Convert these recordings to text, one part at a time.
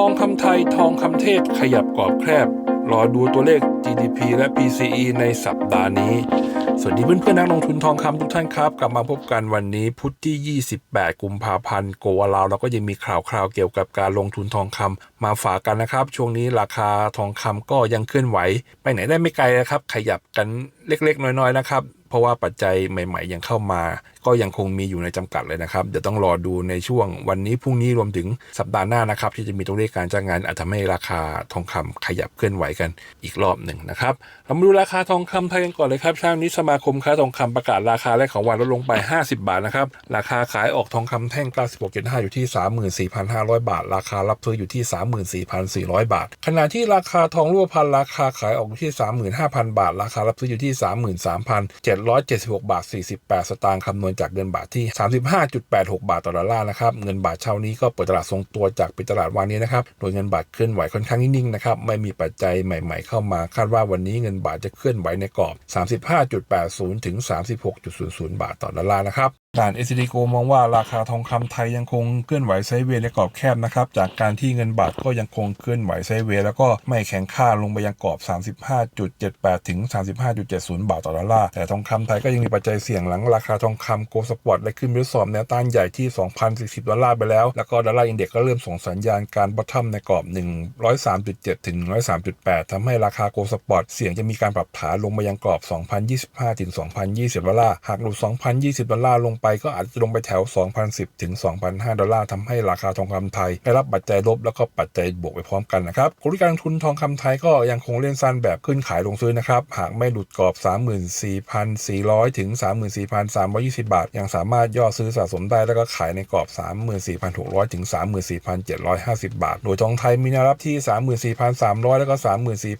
ทองคำไทยทองคำเทศขยับกรอบแคบ รอดูตัวเลข GDP และ PCE ในสัปดาห์นี้ สวัสดีเพื่อนเพื่อนนักลงทุนทองคำทุกท่านครับ กลับมาพบกันวันนี้พุธที่ 28 กุมภาพันธ์โกวาลาวเราก็ยังมีข่าวคราวเกี่ยวกับการลงทุนทองคำมาฝากกันนะครับ ช่วงนี้ราคาทองคำก็ยังเคลื่อนไหว ไปไหนได้ไม่ไกลนะครับ ขยับกันเล็กๆ น้อยๆนะครับเพราะว่าปัจจัยใหม่ ๆ ยังเข้ามา ก็ยังคงมีอยู่ในจำกัดเลยนะครับ เดี๋ยวต้องรอดูในช่วงวันนี้พรุ่งนี้รวมถึงสัปดาห์หน้านะครับ ที่จะมีตัวเลขการจ้างงานอาจทำให้ราคาทองคำขยับเคลื่อนไหวกันอีกรอบหนึ่งนะครับเรามาดูราคาทองคำไทยกันก่อนเลยครับเช้านี้สมาคมค้าทองคำประกาศราคาแรกของวันลดลงไป 50 บาทนะครับราคาขายออกทองคำแท่ง 96.5 อยู่ที่ 34,500 บาท ราคารับซื้ออยู่ที่ 34,400 บาท ขณะที่ราคาทองรูปพรรณราคาขายออกอยู่ที่ 35,000 บาท ราคารับซื้ออยู่ที่33,776 บาท 48 สตางค์คำนวณจากเงินบาทที่ 35.86 บาทต่อดอลลาร์นะครับเงินบาทเช้านี้ก็เปิดตลาดทรงตัวจากปิดตลาดวันนี้นะครับโดยเงินบาทเคลื่อนไหวค่อนข้างนิ่งๆนะครับไม่มีปัจจัยใหม่ ๆ เข้ามาคาดว่าวันนี้เงินบาทจะเคลื่อนไหวในกรอบ 35.80 ถึง 36.00 บาทต่อดอลลาร์นะครับ ด่านเอซิดิโกมองว่าราคาทองคำไทยยังคงเคลื่อนไหวไซเวย์ในกรอบแคบนะครับ จากการที่เงินบาทก็ยังคงเคลื่อนไหวไซเวย์แล้วก็ไม่แข็งค่าลงไปยังกรอบ 35.78 ถึง 35.70 บาทต่อดอลลาร์ แต่ทองคำไทยก็ยังมีปัจจัยเสี่ยงหลังราคาทองคำโกลด์สปอร์ตได้ขึ้นไปทดสอบแนวต้านใหญ่ที่ 2,040 ดอลลาร์ไปแล้ว แล้วก็ดอลลาร์อินเด็กซ์ก็เริ่มส่งสัญญาณการบอททอมในกรอบ 103.7 ถึง 103.8ทำให้ราคาโกลด์สปอร์ตเสี่ยงจะมีการปรับฐานลงมายังกรอบ 2,025 ถึง 2,020 ดอลลาร์ หากหลุด 2,020 ดอลลาร์ลงไปก็อาจจะลงไปแถว 2,010 ถึง 2,005 ดอลลาร์ทำให้ราคาทองคำไทย ได้รับปัจจัยลบแล้วก็ปัจจัยบวกไปพร้อมกันนะครับกลยุทธ์การลงทุนทองคำไทยก็ยังคงเล่นสั้นแบบขึ้นขายลงซื้อนะครับ หากไม่หลุดกรอบ 34,400 ถึง 34,320 บาท ยังสามารถย่อซื้อสะสมได้แล้วก็ขายในกรอบ 34,600 ถึง 34,750 บาท โดยทองไทยมีแนวรับที่ 34,300 แล้วก็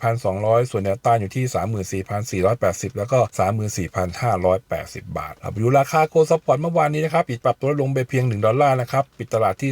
34,200 ส่วนแนวต้านอยู่ที่ 34,480 แล้วก็ 34,580 บาทเราไปดูราคาโกลด์สปอร์ตเมื่อวานนี้นะครับปิดปรับตัวลดลงไปเพียง 1 ดอลลาร์นะครับ ปิดตลาดที่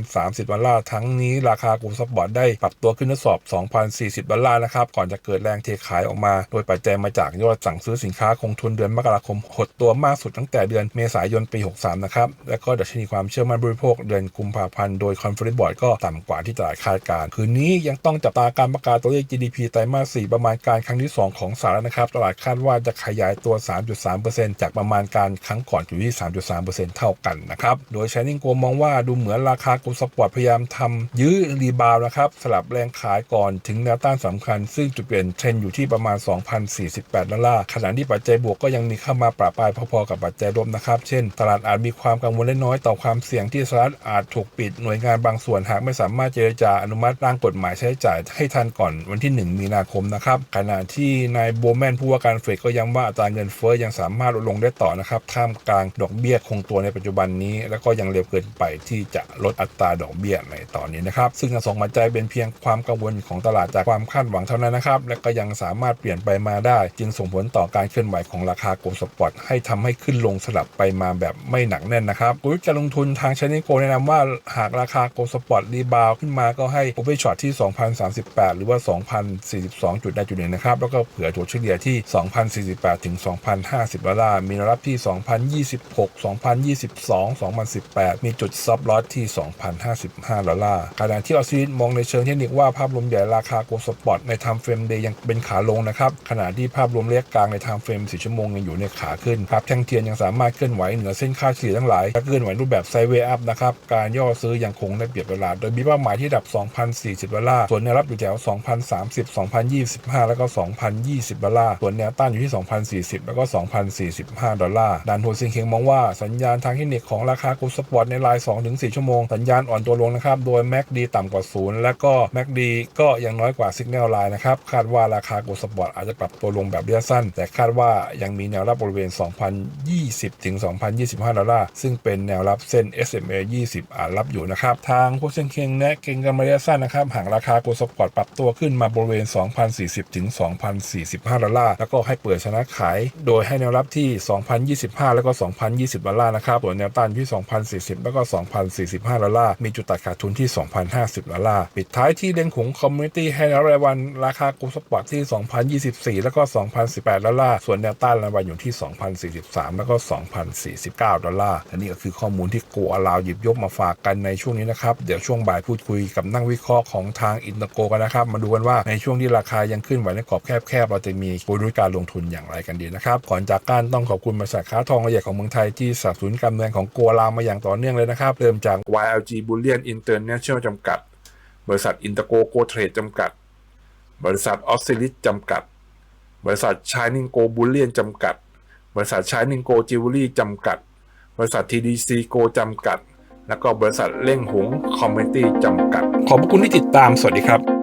2,030 ดอลลาร์ ทั้งนี้ราคากลด์สปอร์ตได้ปรับตัวขึ้นทดสอบ 2,040 ดอลลาร์นะครับ ก่อนจะเกิดแรงเทขายออกมา โดยปัจจัยมาจากยอดสั่งซื้อสินค้าคงทุนเดือนมกราคม หดตัวมากสุดตั้งแต่เดือนเมษายนปี 63 นะครับ และก็ดัชนีความเชื่อมั่นบริโภคเดือนกุมภาพันธ์โดยคอนเฟอเรนซ์บอร์ดก็ต่ำกว่าที่ตลาดคาดการณ์คืนนี้ยังต้องจับตาการประกาศตัวเลข GDP ไตรมาส 4 ประมาณการครั้งที่ 2 ของสหรัฐนะครับตลาดคาดว่าจะขยายตัว 3.3%จากประมาณการครั้งก่อนอยู่ที่3.3%เท่ากันนะครับ โดยช i นิงโกมองว่าดูเหมือนราคากุลสปอร์ตพยายามทำยื้อรีบาวด์นะครับ สลับแรงขายก่อนถึงแนวต้านสำคัญ ซึ่งจุดเปลี่ยนเทรนอยู่ที่ประมาณ 2,048 ดอลลาร์ ขณะที่ปัจจัยบวกก็ยังมีเข้ามาปราปรายพอๆกับปัจจัยลบนะครับ เช่น ตลาดอาจมีความกังวลเล็กน้อยต่อความเสี่ยงที่สหรัฐอาจถูกปิดหน่วยงานบางส่วนหากไม่สามารถเจรจาอนุมัติร่างกฎหมายใช้จ่ายให้ทันก่อนวันที่ 1 มีนาคมนะครับ ขณะที่นายโบแมนผู้ว่าการเฟดก็ย้ำว่าอัตราเงินเฟ้อยังสามารถลดลงได้ต่อนะครับท่ามกลางดอกเบี้ยคงตัวในปัจจุบันนี้ แล้วก็ยังเร็วเกินไปที่จะลดอัตราดอกเบี้ยในตอนนี้นะครับ ซึ่งทั้งสองปัจจัยเป็นเพียงความกังวลของตลาดจากความคาดหวังเท่านั้นนะครับ และก็ยังสามารถเปลี่ยนไปมาได้ จึงส่งผลต่อการเคลื่อนไหวของราคาโกลด์สปอร์ตให้ทำให้ขึ้นลงสลับไปมาแบบไม่หนักแน่นนะครับกลยุทธ์การลงทุนทางชนิโกแนะนำว่าหากราคาโกลด์สปอร์ตรีบาวขึ้นมาก็ให้โอเปช็อตที่ 2,038 หรือว่า 2,042 จุดได้จุดหนึ่งนะครับ แล้วก็เผื่อถัวเฉลี่ยที่ 2,048 ถึง 2,050ดอลลาร์มีรับที่ 2,026 2,022 2,018 มีจุดซับลอสที่ 2,055 ดอลลาร์ขณะที่ออสซิลมองในเชิงเทคนิคว่าภาพรวมใหญ่ราคาโกลด์สปอร์ตในไทม์เฟรมเดย์ยังเป็นขาลงนะครับ ขณะที่ภาพรวมระยะกลางในไทม์เฟรม 4 ชั่วโมงยังอยู่ในขาขึ้นครับแท่งเทียนยังสามารถเคลื่อนไหวเหนือเส้นค่าเฉลี่ยทั้งหลายและเคลื่อนไหวรูปแบบไซเวอัพนะครับ การย่อซื้อยังคงได้เปรียบเวลาโดยมีเป้าหมายที่ดับ 2,040 ดอลลาร์ ส่วนแนวรับอยู่แถว 2,030 2,025 แล้วก็ 2,020 ดอลลาร์ ส่วนแนวต้านอยู่ที่ 2,040 แล้วก็ 2,045 ดอลลาร์ด้านโฮเซนเคงมองว่าสัญญาณทางเทคนิคของราคากลด์สปอร์ตในราย 2-4 ชั่วโมง สัญญาณอ่อนตัวลงนะครับ โดย MACD ต่ำกว่า0และก็ MACD ก็ยังน้อยกว่า Signal Line นะครับ คาดว่าราคากลด์สปอร์ตอาจจะปรับตัวลงแบบระยะสั้น แต่คาดว่ายังมีแนวรับบริเวณ 2,020 ถึง 2,025 ดอลลาร์ ซึ่งเป็นแนวรับเส้น SMA 20อาจรับอยู่นะครับ ทางโฮเซนเคงแนะเก่งกันระยะสั้นนะครับหากราคากลด์สปอร์ตปรับตัวขึ้นมาบริเวณ 2,040 ถึง 2,045 ดอลลาร์ แล้วก็ให้เปิดชนะขาย โดยให้แนวรับที่ 2,025 แล้วก็2,020 ดอลลาร์นะครับส่วนแนวต้านที่ 2,040 แล้วก็ 2,045 ดอลลาร์ มีจุดตัดขาดทุนที่ 2,050 ดอลลาร์ ปิดท้ายที่เด้งหงคอมมูนิตี้ให้รายวันราคากูสปอร์ตที่ 2,024 แล้วก็ 2,018 ดอลลาร์ ส่วนแนวต้านรายวันอยู่ที่ 2,043 แล้วก็ 2,049 ดอลลาร์และนี่ก็คือข้อมูลที่กูอลาวหยิบยกมาฝากกันในช่วงนี้นะครับ เดี๋ยวช่วงบ่ายพูดคุยกับนักวิเคราะห์ของทางอินเตอร์โกกันนะครับ มาดูกันว่าในช่วงที่ราคายังขึ้นไหวในกรอบแคบๆเราจะมีกลยุทธ์การลงทุนอย่างไรกันดีนะครับ ก่อนจากการต้องขอบคุณบริษัทค้าทองละเอียดของเมืองไทยที่สนับสนุนการเมืองของกัวลาวมาอย่างต่อเนื่องเลยนะครับ เริ่มจาก YLG Bullion International จำกัด บริษัทอินเตอร์โกโกเทรดจำกัด บริษัทออสซิลิสจำกัด บริษัทชายนิงโกบูลเลียนจำกัด บริษัทชายนิงโกจิวเวลรี่จำกัด บริษัท TDC โกจำกัด แล้วก็บริษัทเล่งหงคอมเมตี้จำกัด ขอบคุณที่ติดตามสวัสดีครับ